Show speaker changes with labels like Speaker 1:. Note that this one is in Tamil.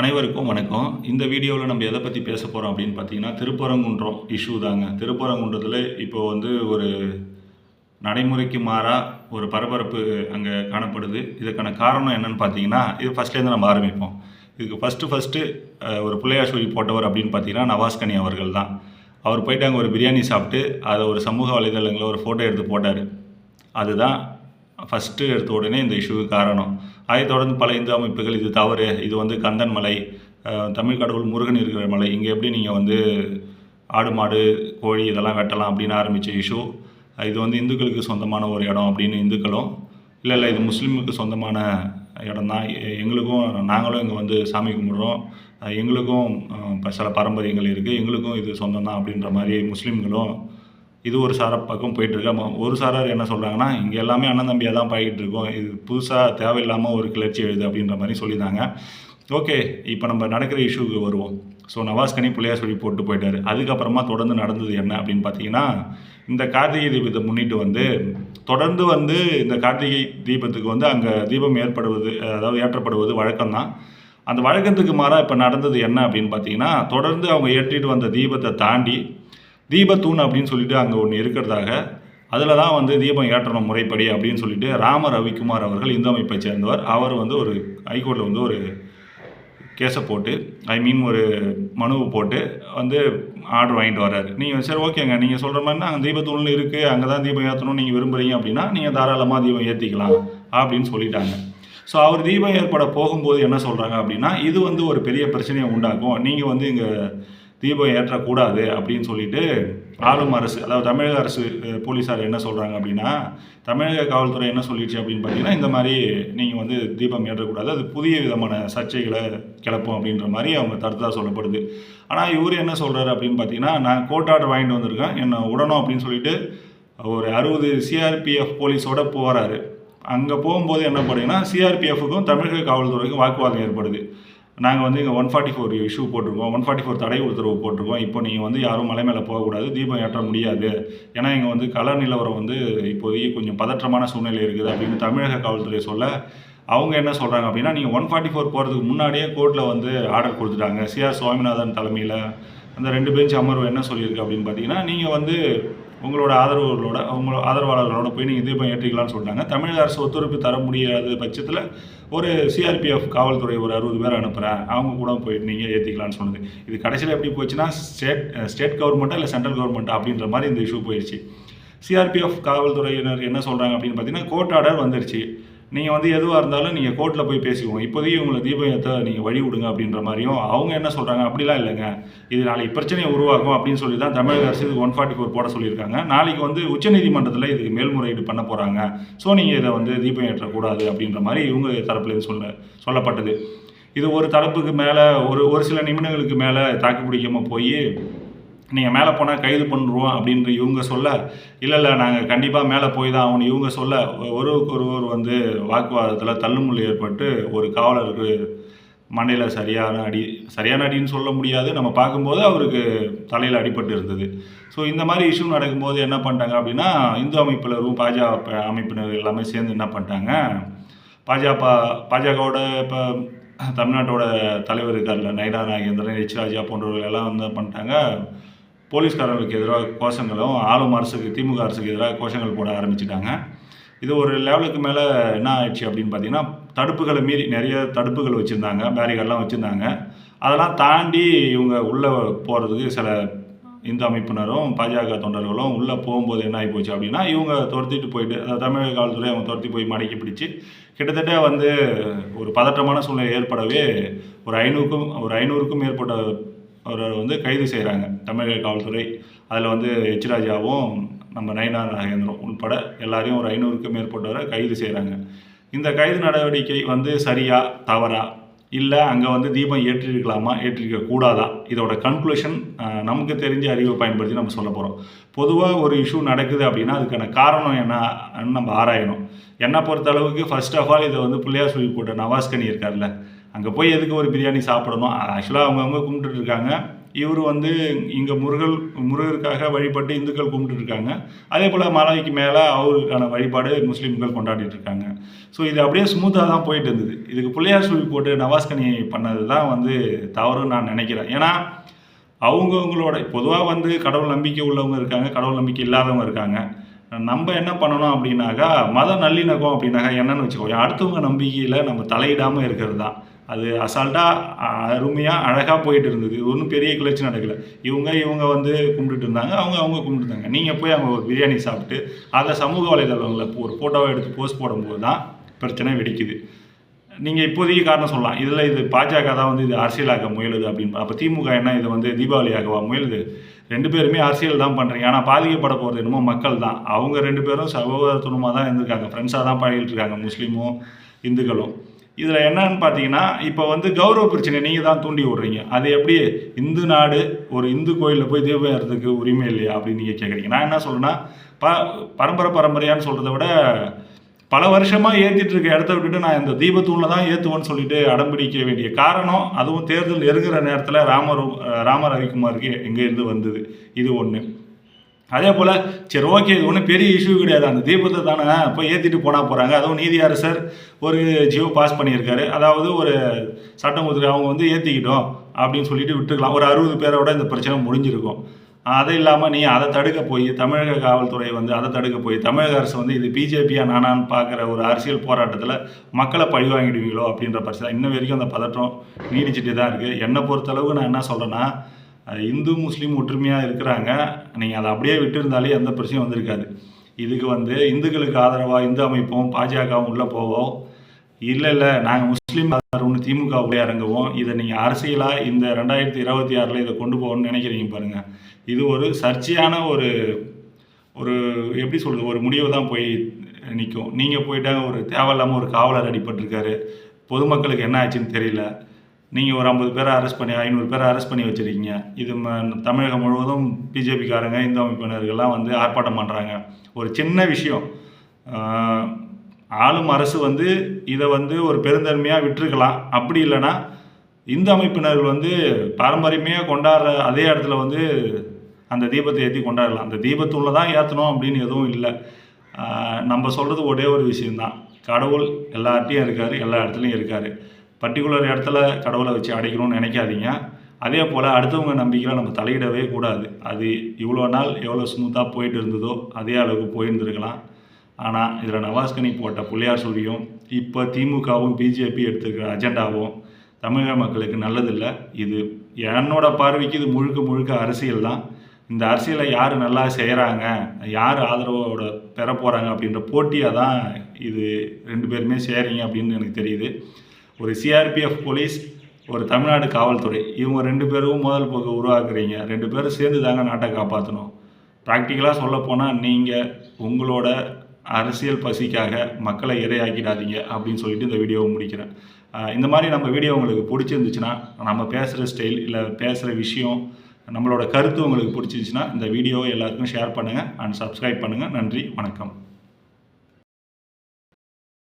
Speaker 1: அனைவருக்கும் வணக்கம். இந்த வீடியோவில் நம்ம எதை பற்றி பேச போகிறோம் அப்படின்னு பார்த்தீங்கன்னா திருப்பரங்குன்றம் இஷ்யூ தாங்க. திருப்பரங்குன்றத்தில் இப்போ வந்து ஒரு நடைமுறைக்கு மாறாக ஒரு பரபரப்பு அங்கே காணப்படுது. இதுக்கான காரணம் என்னென்னு பார்த்தீங்கன்னா இது ஃபஸ்ட்லேருந்து நம்ம ஆரம்பிப்போம். இதுக்கு ஃபஸ்ட்டு ஃபஸ்ட்டு ஒரு பிள்ளையார் போட்டவர் அப்படின்னு பார்த்தீங்கன்னா நவாஸ்கனி அவர்கள் தான். அவர் போயிட்டு அங்கே ஒரு பிரியாணி சாப்பிட்டு அதை ஒரு சமூக வலைதளங்களில் ஒரு ஃபோட்டோ எடுத்து போட்டார். அதுதான் ஃபஸ்ட்டு எடுத்த உடனே இந்த இஷ்யூவுக்கு காரணம். அதை தொடர்ந்து பல இந்து அமைப்புகள் இது தவறு இது வந்து கந்தன் மலை தமிழ் கடவுள் முருகன் இருக்கிற மலை இங்கே எப்படி நீங்கள் வந்து ஆடு மாடு கோழி இதெல்லாம் வெட்டலாம் அப்படின்னு ஆரம்பித்த இஷ்யூ இது வந்து இந்துக்களுக்கு சொந்தமான ஒரு இடம் அப்படின்னு இந்துக்களும் இல்லை இல்லை இது முஸ்லீமுக்கு சொந்தமான இடம் தான் எங்களுக்கும் நாங்களும் இங்கே வந்து சாமி கும்பிட்றோம். எங்களுக்கும் ப- சில பாரம்பரியங்கள் இருக்குது எங்களுக்கும் இது சொந்தம் தான் அப்படின்ற மாதிரி முஸ்லீம்களும் இது ஒரு சார பக்கம் போயிட்டுருக்கு. ஒரு சாரார் என்ன சொல்கிறாங்கன்னா இங்கே எல்லாமே அண்ணன் தம்பியாக தான் பழகிட்டு இருக்கோம் இது புதுசாக தேவையில்லாமல் ஒரு கிளர்ச்சி எழுது அப்படின்ற மாதிரி சொல்லியிருந்தாங்க ஓகே இப்போ நம்ம நடக்கிற இஷ்யூக்கு வருவோம். ஸோ நவாஸ்கனி பிள்ளையார் சொல்லி போட்டு போயிட்டார். அதுக்கப்புறமா தொடர்ந்து நடந்தது என்ன அப்படின்னு பார்த்தீங்கன்னா இந்த கார்த்திகை தீபத்தை முன்னிட்டு வந்து தொடர்ந்து வந்து இந்த கார்த்திகை தீபத்துக்கு வந்து அங்கே தீபம் ஏற்படுவது அதாவது ஏற்றப்படுவது வழக்கம்தான். அந்த வழக்கத்துக்கு மாறாக இப்போ நடந்தது என்ன அப்படின்னு பார்த்தீங்கன்னா தொடர்ந்து அவங்க ஏற்றிட்டு வந்த தீபத்தை தாண்டி தீபத்தூண் அப்படின்னு சொல்லிட்டு அங்கே ஒன்று இருக்கிறதாக. அதில் தான் வந்து தீபம் ஏற்றணும் முறைப்படி அப்படின்னு சொல்லிட்டு ராம ரவிக்குமார் அவர்கள் இந்து அமைப்பை சேர்ந்தவர். அவர் வந்து ஒரு ஹைகோர்ட்டில் வந்து ஒரு கேஸை போட்டு ஐ மீன் ஒரு மனுவை போட்டு வந்து ஆர்டர் வாங்கிட்டு வர்றாரு. நீங்கள் சரி ஓகேங்க நீங்கள் சொல்கிற மாதிரினா அங்கே தீபத்தூள்னு இருக்குது அங்கே தான் தீபம் ஏற்றணும்னு நீங்கள் விரும்புகிறீங்க அப்படின்னா நீங்கள் தாராளமாக தீபம் ஏற்றிக்கலாம் அப்படின்னு சொல்லிட்டாங்க. ஸோ அவர் தீபம் ஏற்பட போகும்போது என்ன சொல்கிறாங்க அப்படின்னா இது வந்து ஒரு பெரிய பிரச்சனையை உண்டாக்கும். நீங்கள் வந்து இங்கே தீபம் ஏற்றக்கூடாது அப்படின்னு சொல்லிட்டு ஆளும் அரசு அதாவது தமிழக அரசு போலீஸார் என்ன சொல்கிறாங்க அப்படின்னா தமிழக காவல்துறை என்ன சொல்லிடுச்சு அப்படின்னு பார்த்தீங்கன்னா இந்த மாதிரி நீங்கள் வந்து தீபம் ஏற்றக்கூடாது அது புதிய விதமான சர்ச்சைகளை கிளப்பும் அப்படின்ற மாதிரி அவங்க தடுத்ததாக சொல்லப்படுது. ஆனால் இவர் என்ன சொல்கிறாரு அப்படின்னு பார்த்தீங்கன்னா நான் கோர்ட் ஆர்டர் வாங்கிட்டு வந்திருக்கேன் என்னை உடனும் அப்படின்னு சொல்லிட்டு ஒரு அறுபது சிஆர்பிஎஃப் போலீஸோட போகிறாரு அங்கே போகும்போது என்ன பண்ணுறீங்கன்னா சிஆர்பிஎஃப்க்கும் தமிழக காவல்துறைக்கும் வாக்குவாதம் ஏற்படுது. நாங்கள் வந்து இங்கே ஒன் ஃபார்ட்டி ஃபோர் இஷ்யூ போட்டிருக்கோம். ஒன் ஃபார்ட்டி ஃபோர் தடை உத்தரவு போட்டிருக்கோம். இப்போ நீங்கள் வந்து யாரும் மலை மேலே போகக்கூடாது. தீபம் ஏற்ற முடியாது. ஏன்னா இங்கே வந்து கல நிலவரம் வந்து இப்போதைக்கு கொஞ்சம் பதற்றமான சூழ்நிலை இருக்குது அப்படின்னு தமிழக காவல்துறை சொல்ல அவங்க என்ன சொல்கிறாங்க அப்படின்னா நீங்கள் ஒன் ஃபார்ட்டி ஃபோர் போகிறதுக்கு முன்னாடியே கோர்ட்டில் வந்து ஆர்டர் கொடுத்துட்டாங்க. சிஆர் சுவாமிநாதன் தலைமையில். அந்த ரெண்டு பெஞ்ச் அமர்வு என்ன சொல்லியிருக்கு அப்படின்னு பார்த்தீங்கன்னா நீங்கள் வந்து உங்களோட ஆதரவுகளோட உங்களோட ஆதரவாளர்களோட போய் நீங்கள் தீபம் ஏற்றிக்கலாம்னு சொல்லிட்டாங்க. தமிழக அரசு ஒத்துழைப்பு தர முடியாத பட்சத்தில் ஒரு சிஆர்பிஎஃப் காவல்துறை ஒரு அறுபது பேர் அனுப்புகிறேன் அவங்க கூட போயிட்டு நீங்கள் ஏற்றிக்கலாம்னு சொன்னது. இது கடைசியில் எப்படி போச்சுன்னா ஸ்டேட் ஸ்டேட் கவர்மெண்ட்டா இல்லை சென்ட்ரல் கவர்மெண்ட்டா அப்படின்ற மாதிரி இந்த இஷ்யூ போயிடுச்சு சிஆர்பிஎஃப் காவல்துறையினர் என்ன சொல்கிறாங்க அப்படின்னு பார்த்தீங்கன்னா கோர்ட் ஆர்டர் வந்துருச்சு. நீங்கள் வந்து எதுவாக இருந்தாலும் நீங்கள் கோர்ட்டில் போய் பேசிக்குவோம். இப்போதைக்கு உங்களை தீபம் ஏற்ற நீங்கள் வழி விடுங்க அப்படின்ற மாதிரியும் அவங்க என்ன சொல்கிறாங்க அப்படிலாம் இல்லைங்க. இது நாளைக்கு பிரச்சனையை உருவாக்கும் அப்படின்னு சொல்லி தான் தமிழக அரசு இது ஒன் ஃபார்ட்டி ஃபோர் போட சொல்லியிருக்காங்க. நாளைக்கு வந்து உச்சநீதிமன்றத்தில் இதுக்கு மேல்முறையீடு பண்ண போகிறாங்க ஸோ நீங்கள் இதை வந்து தீபம் ஏற்றக்கூடாது அப்படின்ற மாதிரி இவங்க தரப்புலேருந்து சொல்ல சொல்லப்பட்டது. இது ஒரு தரப்புக்கு மேலே ஒரு ஒரு சில நிமிடங்களுக்கு மேலே தாக்கு பிடிக்காமல் போய் நீங்கள் மேலே போனால் கைது பண்ணுருவோம் அப்படின்ற இவங்க சொல்ல இல்லை இல்லை நாங்கள் கண்டிப்பாக மேலே போய் தான் ஆகணும். இவங்க சொல்ல ஒருவருக்கு ஒருவர் வந்து வாக்குவாதத்தில் தள்ளுமுள்ளு ஏற்பட்டு ஒரு காவலருக்கு மண்டையில் சரியான அடி சரியான அடின்னு சொல்ல முடியாது. நம்ம பார்க்கும்போது அவருக்கு தலையில் அடிபட்டு இருந்தது. ஸோ இந்த மாதிரி இஷ்யூ நடக்கும்போது என்ன பண்ணிட்டாங்க அப்படின்னா இந்து அமைப்பினரும் பாஜக அமைப்பினர் எல்லாமே சேர்ந்து என்ன பண்ணிட்டாங்க பாஜக பாஜகவோட இப்போ தமிழ்நாட்டோட தலைவர் இருக்கார்ல நைனா நாகேந்திரன் எச் ராஜா போன்றவர்கள் எல்லாம் வந்து பண்ணிட்டாங்க போலீஸ்காரர்களுக்கு எதிராக கோஷங்களும் ஆளும் அரசுக்கு திமுக அரசுக்கு எதிராக கோஷங்கள் போட ஆரம்பிச்சிட்டாங்க. இது ஒரு லெவலுக்கு மேலே என்ன ஆயிடுச்சு அப்படின்னு பார்த்தீங்கன்னா தடுப்புகளை மீறி நிறைய தடுப்புகள் வச்சுருந்தாங்க பேரிகார்டெலாம் வச்சுருந்தாங்க. அதெல்லாம் தாண்டி இவங்க உள்ளே போகிறதுக்கு சில இந்து அமைப்பினரும் பாஜக தொண்டர்களும் உள்ளே போகும்போது என்ன ஆகி போச்சு அப்படின்னா இவங்க துரத்திட்டு போயிட்டு அதாவது தமிழக காவல்துறை அவங்க துரத்தி போய் மடக்கி பிடிச்சி கிட்டத்தட்ட வந்து ஒரு பதற்றமான சூழ்நிலை ஏற்படவே ஒரு ஐநூறுக்கும் ஒரு ஐநூறுக்கும் மேற்பட்ட ஒரு வந்து கைது செய்கிறாங்க தமிழக காவல்துறை. அதில் வந்து எச் ராஜாவும் நம்ம நயனா நாகேந்திரம் உட்பட எல்லாரையும் ஒரு ஐநூறுக்கும் மேற்பட்டவரை கைது செய்கிறாங்க இந்த கைது நடவடிக்கை வந்து சரியா தவறா? இல்லை அங்கே வந்து தீபம் ஏற்றிருக்கலாமா? ஏற்றிருக்க கூடாதா? இதோட கன்க்ளூஷன் நமக்கு தெரிஞ்ச அறிவை பயன்படுத்தி நம்ம சொல்ல போகிறோம் பொதுவாக ஒரு இஷ்யூ நடக்குது அப்படின்னா அதுக்கான காரணம் என்னன்னு நம்ம ஆராயணும். என்னை பொறுத்த அளவுக்கு ஃபர்ஸ்ட் ஆஃப் ஆல் இதை வந்து பிள்ளையார் சொல்லி போட்ட நவாஸ்கனி இருக்கார்ல அங்கே போய் எதுக்கு ஒரு பிரியாணி சாப்பிடணும்? ஆக்சுவலாக அவங்கவுங்க கும்பிட்டுட்டு இருக்காங்க. இவர் வந்து இங்கே முருகல் முருகருக்காக வழிபட்டு இந்துக்கள் கும்பிட்டுட்டு இருக்காங்க. அதே போல் மலைக்கு மேலே அவருக்கான வழிபாடு முஸ்லீம்கள் கொண்டாடிட்டு இருக்காங்க. ஸோ இது அப்படியே ஸ்மூத்தாக தான் போயிட்டு இருந்தது. இதுக்கு பிள்ளையார் சொல்லி போட்டு நவாஸ்கனி பண்ணது தான் வந்து தவறுன்னு நான் நினைக்கிறேன். ஏன்னா அவங்கவுங்களோட பொதுவாக வந்து கடவுள் நம்பிக்கை உள்ளவங்க இருக்காங்க கடவுள் நம்பிக்கை இல்லாதவங்க இருக்காங்க. நம்ம என்ன பண்ணணும் அப்படின்னாக்கா மத நல்லிணக்கம் அப்படின்னாக்கா என்னன்னு வச்சுக்கோ அடுத்தவங்க நம்பிக்கையில் நம்ம தலையிடாமல் இருக்கிறது தான். அது அசால்ட்டாக அருமையாக அழகாக போயிட்டு இருந்தது. ஒன்றும் பெரிய கிளர்ச்சி நடக்கலை. இவங்க இவங்க வந்து கும்பிட்டுட்டு இருந்தாங்க. அவங்க அவங்க கும்பிட்டுருந்தாங்க நீங்கள் போய் அவங்க ஒரு பிரியாணி சாப்பிட்டு அதை சமூக வலைதளங்களில் ஒரு ஃபோட்டோவை எடுத்து போஸ்ட் போடும்போது தான் பிரச்சனை வெடிக்குது. நீங்கள் இப்போதைக்கு காரணம் சொல்லலாம். இதில் இது பாஜக தான் வந்து இது அரசியலாக்க முயலுது அப்படின்னு. அப்போ திமுக என்ன இது வந்து தீபாவளியாகவா முயலுது? ரெண்டு பேருமே அரசியல் தான் பண்ணுறீங்க ஆனால் பாதிக்கப்பட போகிறது என்னமோ மக்கள் தான். அவங்க ரெண்டு பேரும் சகோதரத்துவமாக தான் இருந்திருக்காங்க. ஃப்ரெண்ட்ஸாக தான் பழகிட்டு இருக்காங்க. முஸ்லீமும் இந்துக்களும். இதில் என்னன்னு பார்த்தீங்கன்னா இப்போ வந்து கௌரவ பிரச்சனை நீங்கள் தான் தூண்டி விடுறீங்க. அது எப்படி இந்து நாடு ஒரு இந்து கோயிலில் போய் தீபம் ஏறதுக்கு உரிமை இல்லையா அப்படின்னு நீங்கள் கேட்குறீங்க நான் என்ன சொல்கிறேன்னா ப பரம்பரை பரம்பரையான்னு சொல்கிறத விட பல வருஷமாக ஏற்றிட்டு இருக்க இடத்த விட்டுட்டு நான் இந்த தீபத்தூணில் தான் ஏற்றுவேன்னு சொல்லிட்டு அடம்பிடிக்க வேண்டிய காரணம் அதுவும் தேர்தல் நெருங்குற நேரத்தில் ராமர் ராமர் ரவிக்குமாருக்கு எங்கேருந்து வந்தது. இது ஒன்று அதே போல் சரி ஓகே இது ஒன்றும் பெரிய இஷ்யூ கிடையாது. அந்த தீபத்தை தானே போய் ஏற்றிட்டு போனால் போகிறாங்க அதுவும் நீதி அரசர் ஒரு ஜியோ பாஸ் பண்ணியிருக்காரு. அதாவது ஒரு சட்டம் ஒதுக்கு அவங்க வந்து ஏற்றிக்கிட்டோம் அப்படின்னு சொல்லிட்டு விட்டுருக்கலாம் ஒரு அறுபது பேரோட இந்த பிரச்சனை முடிஞ்சிருக்கும். அது இல்லாமல் நீ அதை தடுக்க போய் தமிழக காவல்துறை வந்து அதை தடுக்க போய் தமிழக அரசு வந்து இது பிஜேபியா நானான்னு பார்க்குற ஒரு அரசியல் போராட்டத்தில் மக்களை பழி வாங்கிடுவீங்களோ அப்படின்ற பிரச்சனை இன்ன வரைக்கும் அந்த பதற்றம் நீடிச்சுட்டு தான் இருக்குது என்னை பொறுத்தளவுக்கு நான் என்ன சொல்கிறேன்னா இந்து முஸ்லீம் ஒற்றுமையாக இருக்கிறாங்க. நீங்கள் அதை அப்படியே விட்டுருந்தாலே எந்த பிரச்சனையும் வந்திருக்காது. இதுக்கு வந்து இந்துக்களுக்கு ஆதரவாக இந்து அமைப்பும் பாஜகவும் உள்ளே போவோம். இல்லை இல்லை நாங்கள் முஸ்லீம் ஒன்று திமுக உள்ளே இறங்குவோம். இதை நீங்கள் அரசியலாக இந்த ரெண்டாயிரத்தி இருபத்தி ஆறில் இதை கொண்டு போகணும்னு நினைக்கிறீங்க பாருங்கள் இது ஒரு சர்ச்சையான ஒரு ஒரு எப்படி சொல்கிறது ஒரு முடிவு தான் போய் நிற்கும் நீங்கள் போயிட்டாங்க ஒரு தேவையில்லாமல் ஒரு காவலர் அடிபட்டிருக்காரு. பொதுமக்களுக்கு என்ன ஆச்சுன்னு தெரியல. நீங்கள் ஒரு ஐம்பது பேரை அரெஸ்ட் பண்ணி ஐநூறு பேரை அரெஸ்ட் பண்ணி வச்சுருக்கீங்க. இது ம தமிழகம் முழுவதும் பிஜேபிக்காரங்க இந்து அமைப்பினர்கள்லாம் வந்து ஆர்ப்பாட்டம் பண்ணுறாங்க ஒரு சின்ன விஷயம். ஆளும் அரசு வந்து இதை வந்து ஒரு பெருந்தன்மையாக விட்டுருக்கலாம். அப்படி இல்லைன்னா இந்து அமைப்பினர்கள் வந்து பாரம்பரியமையாக கொண்டாடுற அதே இடத்துல வந்து அந்த தீபத்தை ஏற்றி கொண்டாடலாம். அந்த தீபத்துள்ள தான் ஏற்றணும் அப்படின்னு எதுவும் இல்லை. நம்ம சொல்கிறது ஒரே ஒரு விஷயந்தான் கடவுள் எல்லார்ட்டையும் இருக்கார் எல்லா இடத்துலையும் இருக்கார். பர்டிகுலர் இடத்துல கடவுளை வச்சு அடைக்கணும்னு நினைக்காதீங்க. அதே போல் அடுத்தவங்க நம்பிக்கையில் நம்ம தலையிடவே கூடாது. அது இவ்வளோ நாள் எவ்வளோ ஸ்மூத்தாக போயிட்டு இருந்ததோ அதே அளவுக்கு போயிருந்துருக்கலாம். ஆனால் இதில் நவாஸ்கனி போட்ட புள்ளியார் சொல்லியும் இப்போ திமுகவும் பிஜேபி எடுத்துக்கிற அஜெண்டாவும் தமிழக மக்களுக்கு நல்லதில்லை. இது என்னோட பார்வைக்கு இது முழுக்க முழுக்க அரசியல் தான். இந்த அரசியலை யார் நல்லா செய்கிறாங்க யார் ஆதரவோட பெற போகிறாங்க அப்படின்ற போட்டியாக தான் இது ரெண்டு பேருமே செய்கிறீங்க அப்படின்னு எனக்கு தெரியுது. ஒரு சிஆர்பிஎஃப் போலீஸ் ஒரு தமிழ்நாடு காவல்துறை. இவங்க ரெண்டு பேரும் முதல் போக்கு உருவாக்குறீங்க. ரெண்டு பேரும் சேர்ந்து தாங்க நாட்டை காப்பாற்றணும் ப்ராக்டிக்கலாக சொல்லப்போனால் நீங்கள் உங்களோட அரசியல் பசிக்காக மக்களை இரையாக்கிடாதீங்க அப்படின்னு சொல்லிட்டு இந்த வீடியோவை முடிக்கிறேன். இந்த மாதிரி நம்ம வீடியோ உங்களுக்கு பிடிச்சிருந்துச்சுன்னா நம்ம பேசுகிற ஸ்டைல் இல்லை பேசுகிற விஷயம் நம்மளோட கருத்து உங்களுக்கு பிடிச்சிருந்துச்சுன்னா இந்த வீடியோவை எல்லாருக்கும் ஷேர் பண்ணுங்கள் அண்ட் சப்ஸ்கிரைப் பண்ணுங்கள் நன்றி வணக்கம்.